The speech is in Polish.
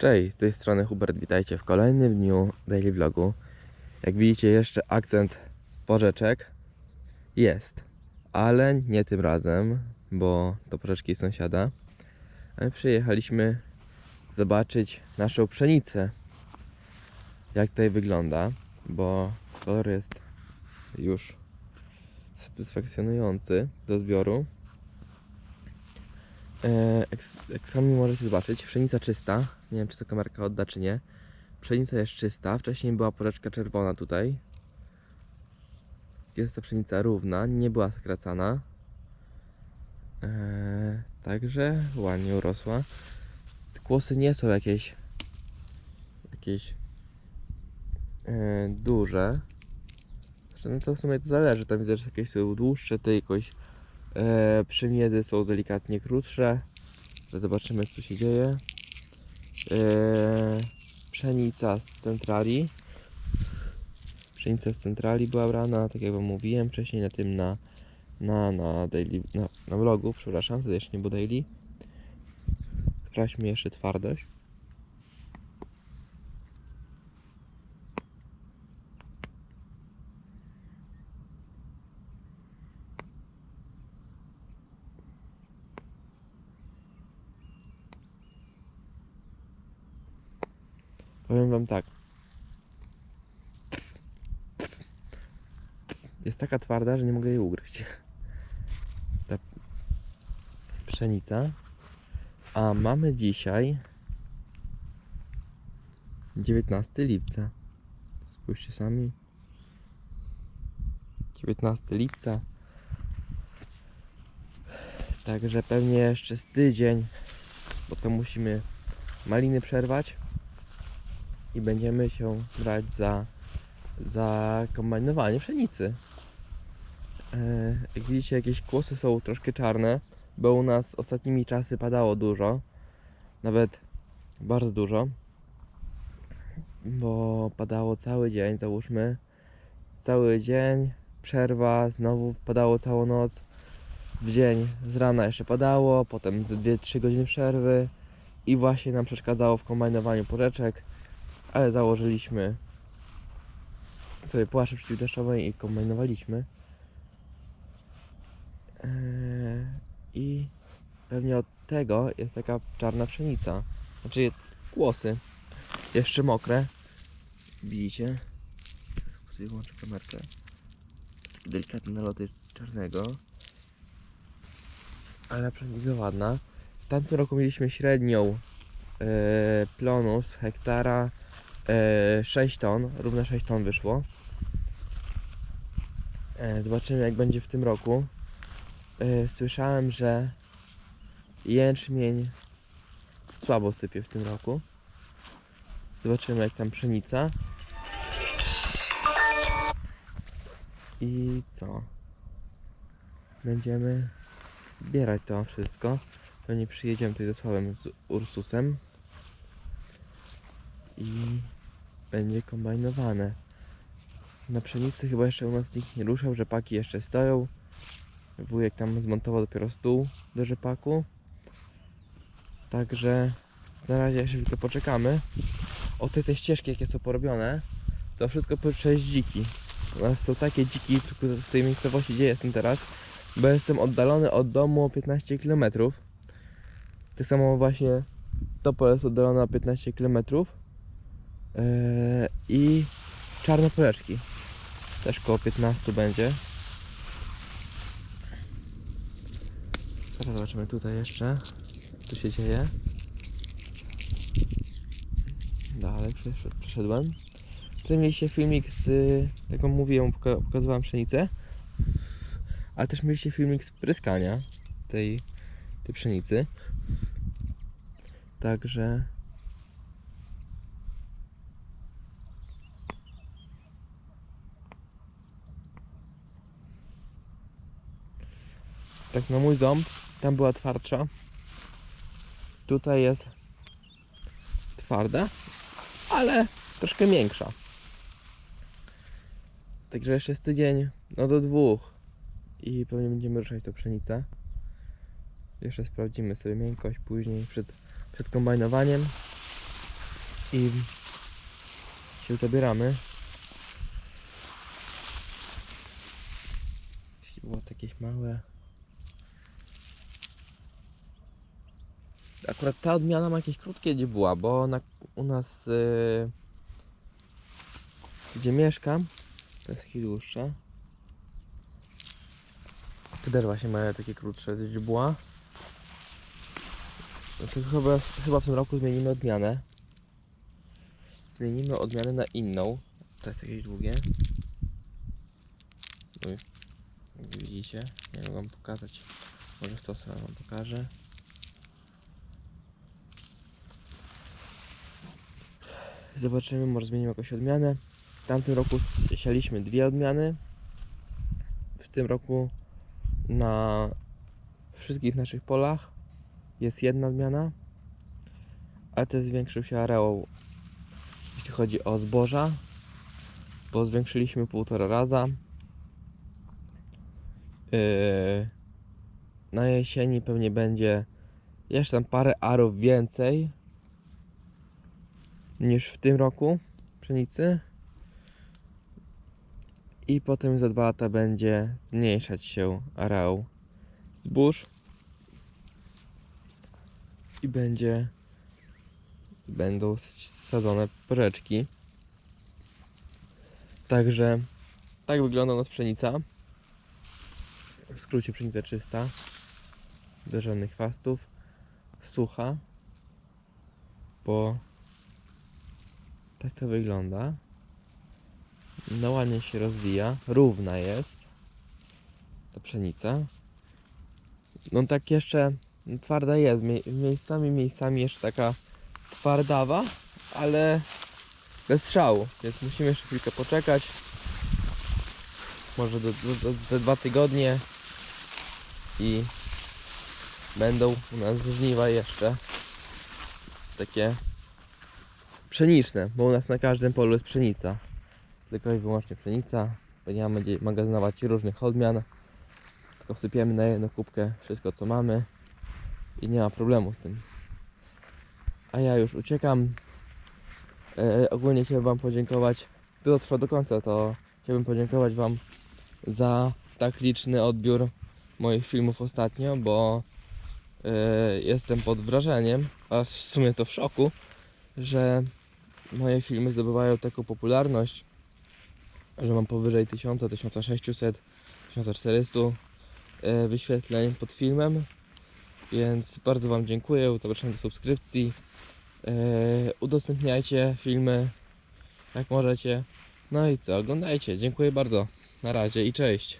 Cześć, z tej strony Hubert, witajcie w kolejnym dniu Daily Vlogu. Jak widzicie jeszcze akcent porzeczek jest, ale nie tym razem, bo to porzeczki sąsiada. Ale przyjechaliśmy zobaczyć naszą pszenicę, jak tutaj wygląda, bo kolor jest już satysfakcjonujący do zbioru. E, Jak, jak sami możecie zobaczyć, pszenica czysta. Nie wiem, czy to kamerka odda, czy nie. Pszenica jest czysta. Wcześniej była poreczka czerwona tutaj. Jest ta pszenica równa, nie była skracana. E, także ładnie urosła. Kłosy nie są jakieś jakieś e, duże. Znaczy, No to w sumie to zależy. Tam widzę, że jakieś są dłuższe, te jakoś E, przymiedy są delikatnie krótsze. Zobaczymy co się dzieje. E, pszenica z centrali. Pszenica z centrali była brana, tak jak wam mówiłem wcześniej na tym na na, na daily, na, na vlogu, przepraszam, to jeszcze nie było daily. Sprawdźmy jeszcze twardość. Powiem wam tak. Jest taka twarda, że nie mogę jej ugryźć. Ta pszenica. A mamy dzisiaj 19 lipca. Spójrzcie sami. 19 lipca. Także pewnie jeszcze z tydzień, bo to musimy maliny przerwać i będziemy się brać za, za kombajnowanie pszenicy. E, jak widzicie, jakieś kłosy są troszkę czarne, bo u nas ostatnimi czasy padało dużo, nawet bardzo dużo, bo padało cały dzień, załóżmy, cały dzień, przerwa, znowu padało całą noc, w dzień z rana jeszcze padało, potem z 2-3 godziny przerwy i właśnie nam przeszkadzało w kombajnowaniu porzeczek ale założyliśmy sobie płasze przeciwdeszczowe i kombinowaliśmy. Eee, I pewnie od tego jest taka czarna pszenica. Znaczy głosy. Jeszcze mokre. Widzicie? Sobie włączę kamerkę. Takie delikatne naloty czarnego. Ale pszenica ładna. W tamtym roku mieliśmy średnią e, plonu z hektara 6 ton, równe 6 ton wyszło. E, zobaczymy jak będzie w tym roku. E, słyszałem, że jęczmień słabo sypie w tym roku. Zobaczymy jak tam pszenica. I co? Będziemy zbierać to wszystko. Pewnie przyjedziemy tutaj ze Sławem z Ursusem i będzie kombajnowane. Na pszenicy chyba jeszcze u nas nikt nie ruszał, rzepaki jeszcze stoją. Wujek tam zmontował dopiero stół do rzepaku. Także na razie jeszcze tylko poczekamy. O te, te ścieżki jakie są porobione, to wszystko przez dziki. U nas są takie dziki w tej miejscowości gdzie jestem teraz, bo jestem oddalony od domu o 15 km. Tak samo właśnie to pole jest oddalone o 15 kilometrów. Eee, i czarne poleczki. Też koło 15 będzie. Teraz zobaczymy tutaj jeszcze, co się dzieje. Dalej przesz- przeszedłem. Tutaj mieliście filmik z, jak wam mówiłem, poka- pokazywałem pszenicę. Ale też mieliście filmik z pryskania tej, tej pszenicy. Także tak na mój ząb, tam była twardsza. Tutaj jest twarda, ale troszkę większa. Także jeszcze jest tydzień, no do dwóch i pewnie będziemy ruszać tą pszenicę. Jeszcze sprawdzimy sobie miękkość później przed, przed kombajnowaniem. i się zabieramy. Jeśli było jakieś małe. Akurat ta odmiana ma jakieś krótkie gdzie była, bo na, u nas yy, gdzie mieszkam to jest jakieś dłuższe. Tu też właśnie mają takie krótsze źdźbła. No to chyba, chyba w tym roku zmienimy odmianę. Zmienimy odmianę na inną. To jest jakieś długie. Uj. Widzicie, nie mogę wam pokazać. Może w to sobie wam pokażę. Zobaczymy, może zmienimy jakąś odmianę. W tamtym roku sialiśmy dwie odmiany. W tym roku na wszystkich naszych polach jest jedna odmiana, ale to zwiększył się areał, jeśli chodzi o zboża, bo zwiększyliśmy półtora raza. Yy, na jesieni pewnie będzie jeszcze tam parę arów więcej niż w tym roku pszenicy. I potem za dwa lata będzie zmniejszać się areał zbóż i będzie będą sadzone porzeczki. Także tak wygląda nas pszenica. W skrócie pszenica czysta, bez żadnych chwastów, sucha, bo tak to wygląda. No ładnie się rozwija, równa jest ta pszenica. No tak jeszcze no, twarda jest, mie- miejscami, miejscami jeszcze taka twardawa, ale bez szału, więc musimy jeszcze chwilkę poczekać. Może do, do, do, do dwa tygodnie i będą u nas żniwa jeszcze takie pszeniczne, bo u nas na każdym polu jest pszenica. Tylko i wyłącznie pszenica. Będziemy będzie magazynować różnych odmian. Tylko wsypiemy na jedną kubkę wszystko co mamy i nie ma problemu z tym. A ja już uciekam. E, ogólnie chciałbym Wam podziękować. Kto dotrwał do końca, to chciałbym podziękować Wam za tak liczny odbiór moich filmów ostatnio, bo e, jestem pod wrażeniem, a w sumie to w szoku, że moje filmy zdobywają taką popularność, że mam powyżej 1000, 1600, 1400 e, wyświetleń pod filmem. Więc bardzo Wam dziękuję, zapraszam do subskrypcji. E, udostępniajcie filmy jak możecie. No i co, oglądajcie. Dziękuję bardzo. Na razie i cześć.